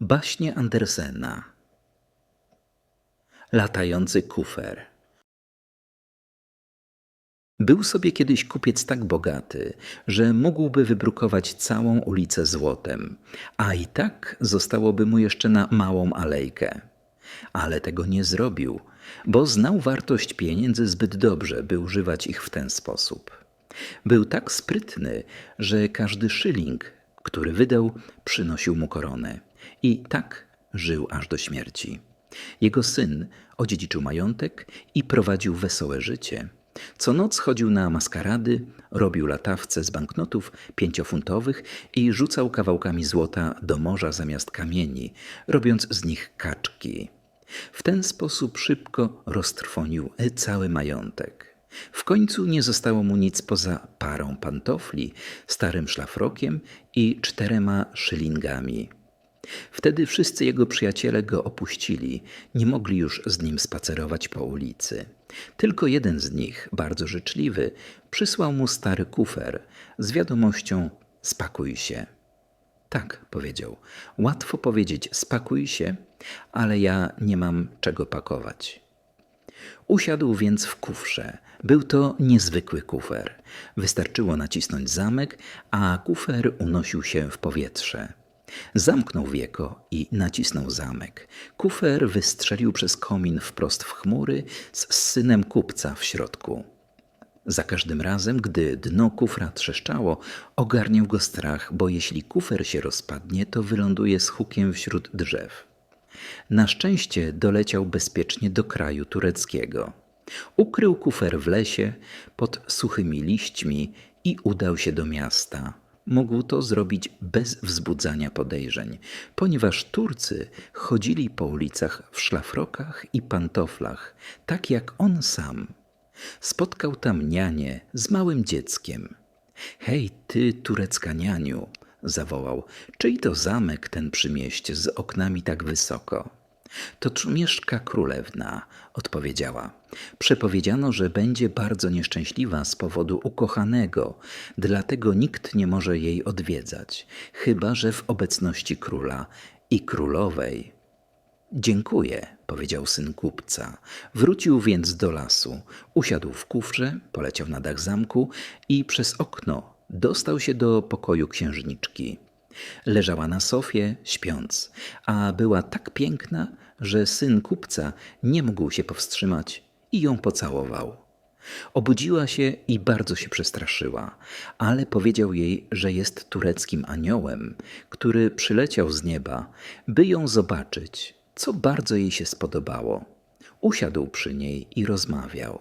Baśnie Andersena Latający kufer Był sobie kiedyś kupiec tak bogaty, że mógłby wybrukować całą ulicę złotem, a i tak zostałoby mu jeszcze na małą alejkę. Ale tego nie zrobił, bo znał wartość pieniędzy zbyt dobrze, by używać ich w ten sposób. Był tak sprytny, że każdy szyling, który wydał, przynosił mu koronę. I tak żył aż do śmierci. Jego syn odziedziczył majątek i prowadził wesołe życie. Co noc chodził na maskarady, robił latawce z banknotów pięciofuntowych i rzucał kawałkami złota do morza zamiast kamieni, robiąc z nich kaczki. W ten sposób szybko roztrwonił cały majątek. W końcu nie zostało mu nic poza parą pantofli, starym szlafrokiem i czterema szylingami. Wtedy wszyscy jego przyjaciele go opuścili, nie mogli już z nim spacerować po ulicy. Tylko jeden z nich, bardzo życzliwy, przysłał mu stary kufer z wiadomością: Spakuj się. Tak, powiedział. Łatwo powiedzieć: Spakuj się, ale ja nie mam czego pakować. Usiadł więc w kufrze. Był to niezwykły kufer. Wystarczyło nacisnąć zamek, a kufer unosił się w powietrze. Zamknął wieko i nacisnął zamek. Kufer wystrzelił przez komin wprost w chmury z synem kupca w środku. Za każdym razem, gdy dno kufra trzeszczało, ogarniał go strach, bo jeśli kufer się rozpadnie, to wyląduje z hukiem wśród drzew. Na szczęście doleciał bezpiecznie do kraju tureckiego. Ukrył kufer w lesie pod suchymi liśćmi i udał się do miasta. Mógł to zrobić bez wzbudzania podejrzeń, ponieważ Turcy chodzili po ulicach w szlafrokach i pantoflach, tak jak on sam. Spotkał tam nianię z małym dzieckiem. Hej, ty, turecka nianiu, zawołał. Czyj to zamek ten przy mieście z oknami tak wysoko? To tu mieszka królewna, odpowiedziała. Przepowiedziano, że będzie bardzo nieszczęśliwa z powodu ukochanego, dlatego nikt nie może jej odwiedzać, chyba że w obecności króla i królowej. Dziękuję, powiedział syn kupca. Wrócił więc do lasu, usiadł w kufrze, poleciał na dach zamku i przez okno dostał się do pokoju księżniczki. Leżała na sofie, śpiąc, a była tak piękna, że syn kupca nie mógł się powstrzymać i ją pocałował. Obudziła się i bardzo się przestraszyła, ale powiedział jej, że jest tureckim aniołem, który przyleciał z nieba, by ją zobaczyć, co bardzo jej się spodobało. Usiadł przy niej i rozmawiał.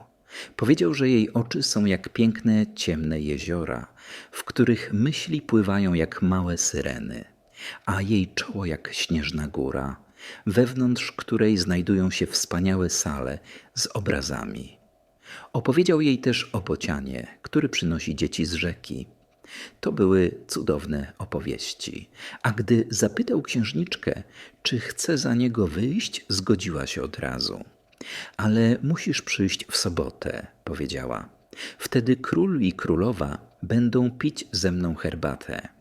Powiedział, że jej oczy są jak piękne, ciemne jeziora, w których myśli pływają jak małe syreny, a jej czoło jak śnieżna góra, wewnątrz której znajdują się wspaniałe sale z obrazami. Opowiedział jej też o bocianie, który przynosi dzieci z rzeki. To były cudowne opowieści, a gdy zapytał księżniczkę, czy chce za niego wyjść, zgodziła się od razu. Ale musisz przyjść w sobotę, powiedziała. Wtedy król i królowa będą pić ze mną herbatę.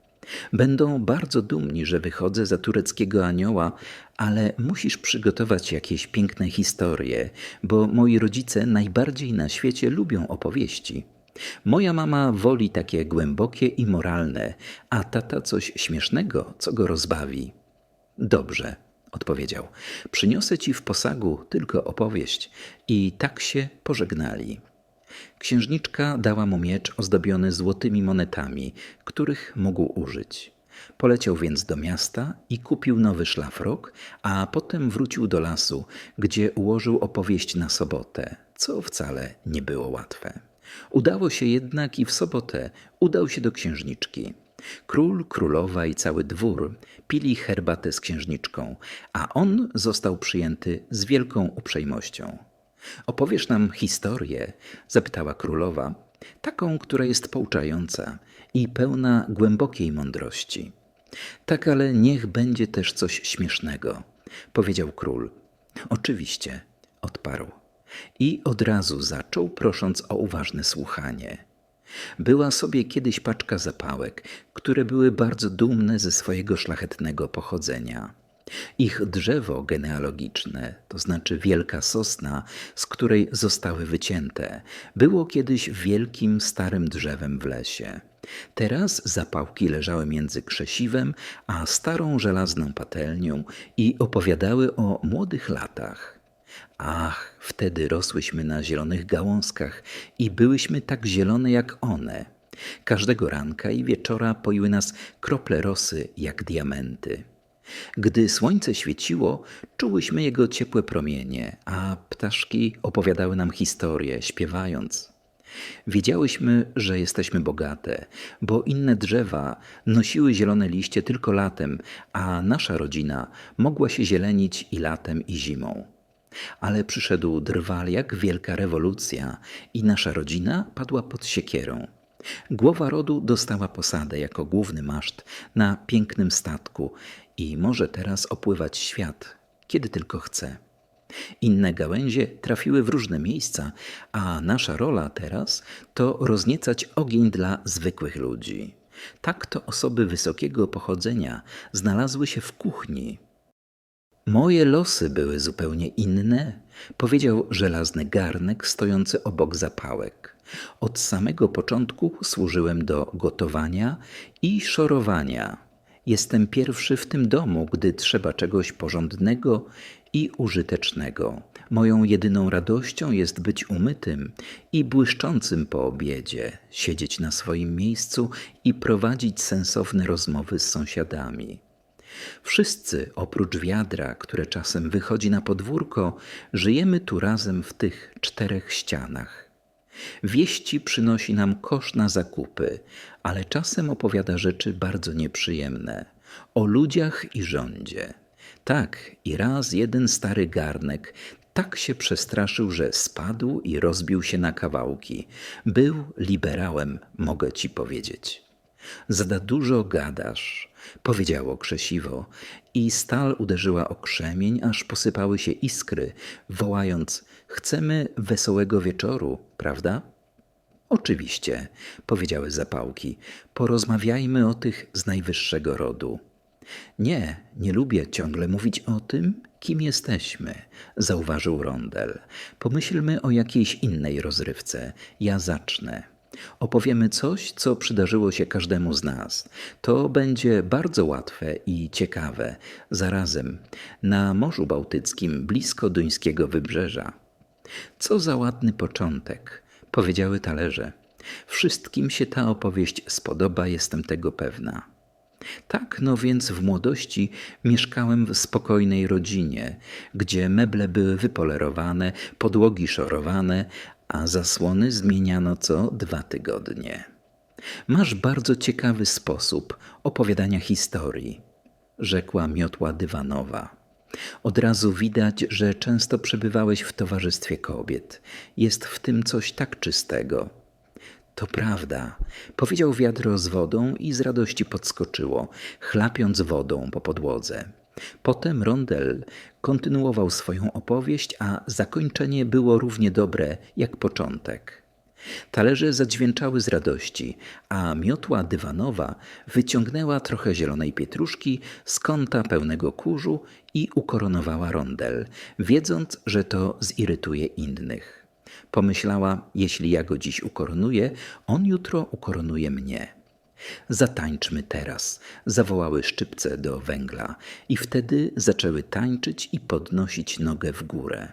Będą bardzo dumni, że wychodzę za tureckiego anioła, ale musisz przygotować jakieś piękne historie, bo moi rodzice najbardziej na świecie lubią opowieści. Moja mama woli takie głębokie i moralne, a tata coś śmiesznego, co go rozbawi. Dobrze, odpowiedział. Przyniosę ci w posagu tylko opowieść. I tak się pożegnali. Księżniczka dała mu miecz ozdobiony złotymi monetami, których mógł użyć. Poleciał więc do miasta i kupił nowy szlafrok, a potem wrócił do lasu, gdzie ułożył opowieść na sobotę, co wcale nie było łatwe. Udało się jednak i w sobotę udał się do księżniczki. Król, królowa i cały dwór pili herbatę z księżniczką, a on został przyjęty z wielką uprzejmością. Opowiesz nam historię? zapytała królowa, taką, która jest pouczająca i pełna głębokiej mądrości. Tak, ale niech będzie też coś śmiesznego, powiedział król. Oczywiście, odparł. I od razu zaczął, prosząc o uważne słuchanie. Była sobie kiedyś paczka zapałek, które były bardzo dumne ze swojego szlachetnego pochodzenia. Ich drzewo genealogiczne, to znaczy wielka sosna, z której zostały wycięte, było kiedyś wielkim starym drzewem w lesie. Teraz zapałki leżały między krzesiwem a starą żelazną patelnią i opowiadały o młodych latach. Ach, wtedy rosłyśmy na zielonych gałązkach i byłyśmy tak zielone jak one. Każdego ranka i wieczora poiły nas krople rosy jak diamenty. Gdy słońce świeciło, czułyśmy jego ciepłe promienie, a ptaszki opowiadały nam historie, śpiewając. Wiedziałyśmy, że jesteśmy bogate, bo inne drzewa nosiły zielone liście tylko latem, a nasza rodzina mogła się zielenić i latem, i zimą. Ale przyszedł drwal jak wielka rewolucja i nasza rodzina padła pod siekierą. Głowa rodu dostała posadę jako główny maszt na pięknym statku i może teraz opływać świat, kiedy tylko chce. Inne gałęzie trafiły w różne miejsca, a nasza rola teraz to rozniecać ogień dla zwykłych ludzi. Tak to osoby wysokiego pochodzenia znalazły się w kuchni. Moje losy były zupełnie inne, powiedział żelazny garnek stojący obok zapałek. Od samego początku służyłem do gotowania i szorowania. Jestem pierwszy w tym domu, gdy trzeba czegoś porządnego i użytecznego. Moją jedyną radością jest być umytym i błyszczącym po obiedzie, siedzieć na swoim miejscu i prowadzić sensowne rozmowy z sąsiadami. Wszyscy, oprócz wiadra, które czasem wychodzi na podwórko, żyjemy tu razem w tych czterech ścianach. Wieści przynosi nam kosz na zakupy, ale czasem opowiada rzeczy bardzo nieprzyjemne o ludziach i rządzie. Tak, i raz jeden stary garnek tak się przestraszył, że spadł i rozbił się na kawałki. Był liberałem, mogę ci powiedzieć. Za dużo gadasz, powiedziało krzesiwo, i stal uderzyła o krzemień, aż posypały się iskry, wołając: Chcemy wesołego wieczoru, prawda? Oczywiście, powiedziały zapałki, porozmawiajmy o tych z najwyższego rodu. Nie, nie lubię ciągle mówić o tym, kim jesteśmy, zauważył Rondel. Pomyślmy o jakiejś innej rozrywce. Ja zacznę. Opowiemy coś, co przydarzyło się każdemu z nas. To będzie bardzo łatwe i ciekawe. Zarazem na Morzu Bałtyckim, blisko duńskiego wybrzeża. Co za ładny początek, powiedziały talerze. Wszystkim się ta opowieść spodoba, jestem tego pewna. Tak, no więc w młodości mieszkałem w spokojnej rodzinie, gdzie meble były wypolerowane, podłogi szorowane, a zasłony zmieniano co dwa tygodnie. Masz bardzo ciekawy sposób opowiadania historii, rzekła miotła dywanowa. Od razu widać, że często przebywałeś w towarzystwie kobiet. Jest w tym coś tak czystego. To prawda, powiedział wiadro z wodą i z radości podskoczyło, chlapiąc wodą po podłodze. Potem Rondel kontynuował swoją opowieść, a zakończenie było równie dobre jak początek. Talerze zadźwięczały z radości, a miotła dywanowa wyciągnęła trochę zielonej pietruszki z kąta pełnego kurzu i ukoronowała rondel, wiedząc, że to zirytuje innych. Pomyślała, jeśli ja go dziś ukoronuję, on jutro ukoronuje mnie. Zatańczmy teraz, zawołały szczypce do węgla i wtedy zaczęły tańczyć i podnosić nogę w górę.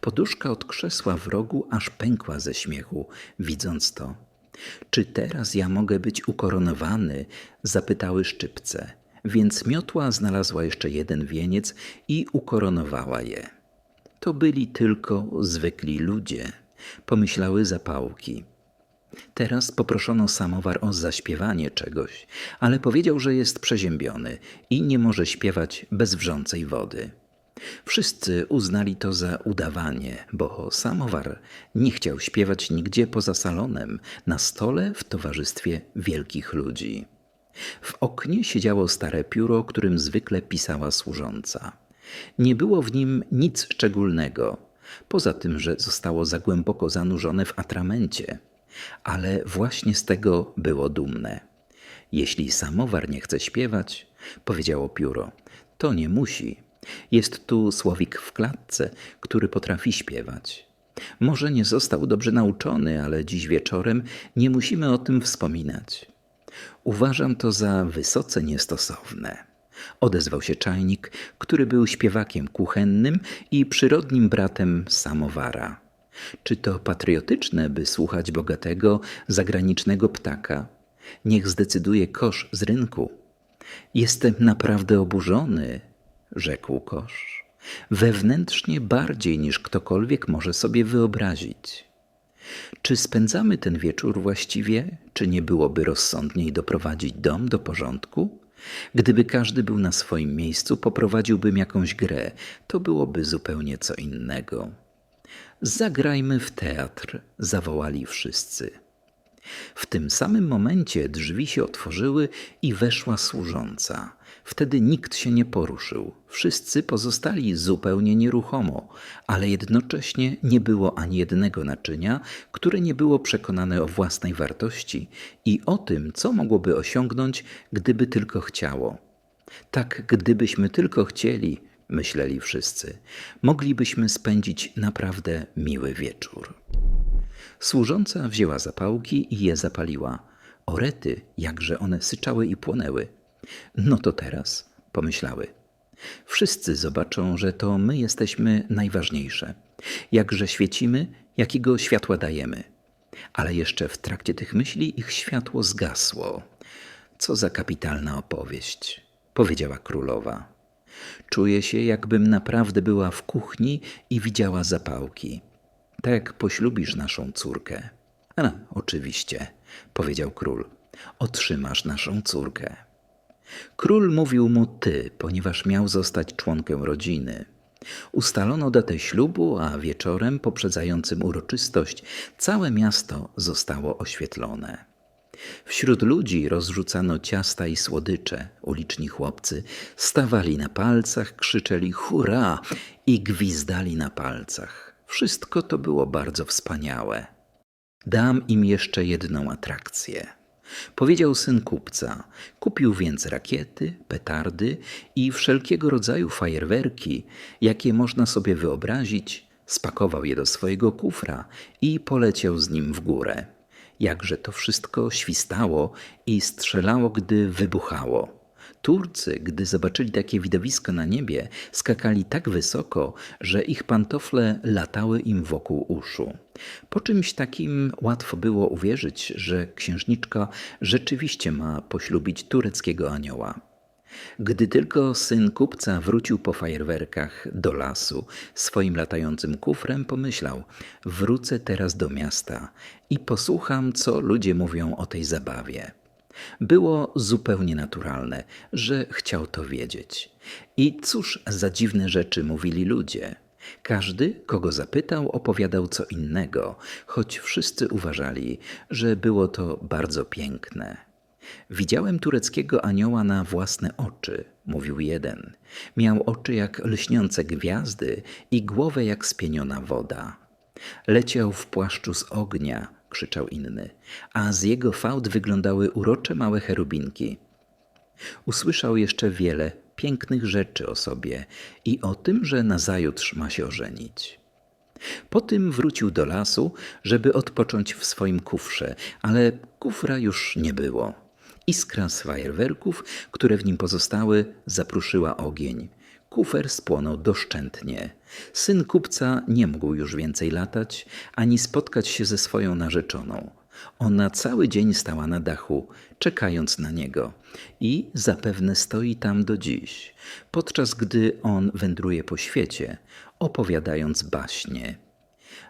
Poduszka od krzesła w rogu aż pękła ze śmiechu, widząc to. Czy teraz ja mogę być ukoronowany? zapytały szczypce. Więc miotła znalazła jeszcze jeden wieniec i ukoronowała je. To byli tylko zwykli ludzie, pomyślały zapałki. Teraz poproszono samowar o zaśpiewanie czegoś, ale powiedział, że jest przeziębiony i nie może śpiewać bez wrzącej wody. Wszyscy uznali to za udawanie, bo samowar nie chciał śpiewać nigdzie poza salonem, na stole w towarzystwie wielkich ludzi. W oknie siedziało stare pióro, którym zwykle pisała służąca. Nie było w nim nic szczególnego, poza tym, że zostało za głęboko zanurzone w atramencie – ale właśnie z tego było dumne. Jeśli samowar nie chce śpiewać, powiedziało pióro, To nie musi. Jest tu słowik w klatce, który potrafi śpiewać. Może nie został dobrze nauczony, ale dziś wieczorem nie musimy o tym wspominać. Uważam to za wysoce niestosowne. Odezwał się czajnik, który był śpiewakiem kuchennym i przyrodnim bratem samowara. Czy to patriotyczne, by słuchać bogatego, zagranicznego ptaka? Niech zdecyduje kosz z rynku. Jestem naprawdę oburzony, rzekł kosz. Wewnętrznie bardziej niż ktokolwiek może sobie wyobrazić. Czy spędzamy ten wieczór właściwie? Czy nie byłoby rozsądniej doprowadzić dom do porządku? Gdyby każdy był na swoim miejscu, poprowadziłbym jakąś grę. To byłoby zupełnie co innego. Zagrajmy w teatr, zawołali wszyscy. W tym samym momencie drzwi się otworzyły i weszła służąca. Wtedy nikt się nie poruszył. Wszyscy pozostali zupełnie nieruchomo, ale jednocześnie nie było ani jednego naczynia, które nie było przekonane o własnej wartości i o tym, co mogłoby osiągnąć, gdyby tylko chciało. Tak, gdybyśmy tylko chcieli, myśleli wszyscy, moglibyśmy spędzić naprawdę miły wieczór. Służąca wzięła zapałki i je zapaliła. Orety, jakże one syczały i płonęły. No to teraz, pomyślały. Wszyscy zobaczą, że to my jesteśmy najważniejsze. Jakże świecimy, jakiego światła dajemy. Ale jeszcze w trakcie tych myśli ich światło zgasło. Co za kapitalna opowieść, powiedziała królowa. Czuję się, jakbym naprawdę była w kuchni i widziała zapałki. Tak poślubisz naszą córkę. A, oczywiście, powiedział król. Otrzymasz naszą córkę. Król mówił mu ty, ponieważ miał zostać członkiem rodziny. Ustalono datę ślubu, a wieczorem poprzedzającym uroczystość całe miasto zostało oświetlone. Wśród ludzi rozrzucano ciasta i słodycze. Uliczni chłopcy stawali na palcach, krzyczeli hurra i gwizdali na palcach. Wszystko to było bardzo wspaniałe. Dam im jeszcze jedną atrakcję. Powiedział syn kupca. Kupił więc rakiety, petardy i wszelkiego rodzaju fajerwerki, jakie można sobie wyobrazić, spakował je do swojego kufra i poleciał z nim w górę. Jakże to wszystko świstało i strzelało, gdy wybuchało. Turcy, gdy zobaczyli takie widowisko na niebie, skakali tak wysoko, że ich pantofle latały im wokół uszu. Po czymś takim łatwo było uwierzyć, że księżniczka rzeczywiście ma poślubić tureckiego anioła. Gdy tylko syn kupca wrócił po fajerwerkach do lasu swoim latającym kufrem, pomyślał: Wrócę teraz do miasta i posłucham, co ludzie mówią o tej zabawie. Było zupełnie naturalne, że chciał to wiedzieć. I cóż za dziwne rzeczy mówili ludzie. Każdy, kogo zapytał, opowiadał co innego, choć wszyscy uważali, że było to bardzo piękne. Widziałem tureckiego anioła na własne oczy, mówił jeden. Miał oczy jak lśniące gwiazdy i głowę jak spieniona woda. Leciał w płaszczu z ognia, krzyczał inny, a z jego fałd wyglądały urocze małe cherubinki. Usłyszał jeszcze wiele pięknych rzeczy o sobie i o tym, że nazajutrz ma się ożenić. Potem wrócił do lasu, żeby odpocząć w swoim kufrze, ale kufra już nie było. Iskra z fajerwerków, które w nim pozostały, zapruszyła ogień. Kufer spłonął doszczętnie. Syn kupca nie mógł już więcej latać, ani spotkać się ze swoją narzeczoną. Ona cały dzień stała na dachu, czekając na niego i zapewne stoi tam do dziś, podczas gdy on wędruje po świecie, opowiadając baśnie.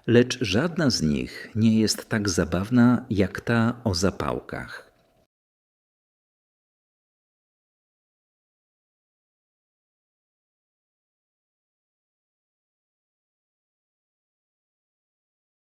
Lecz żadna z nich nie jest tak zabawna jak ta o zapałkach.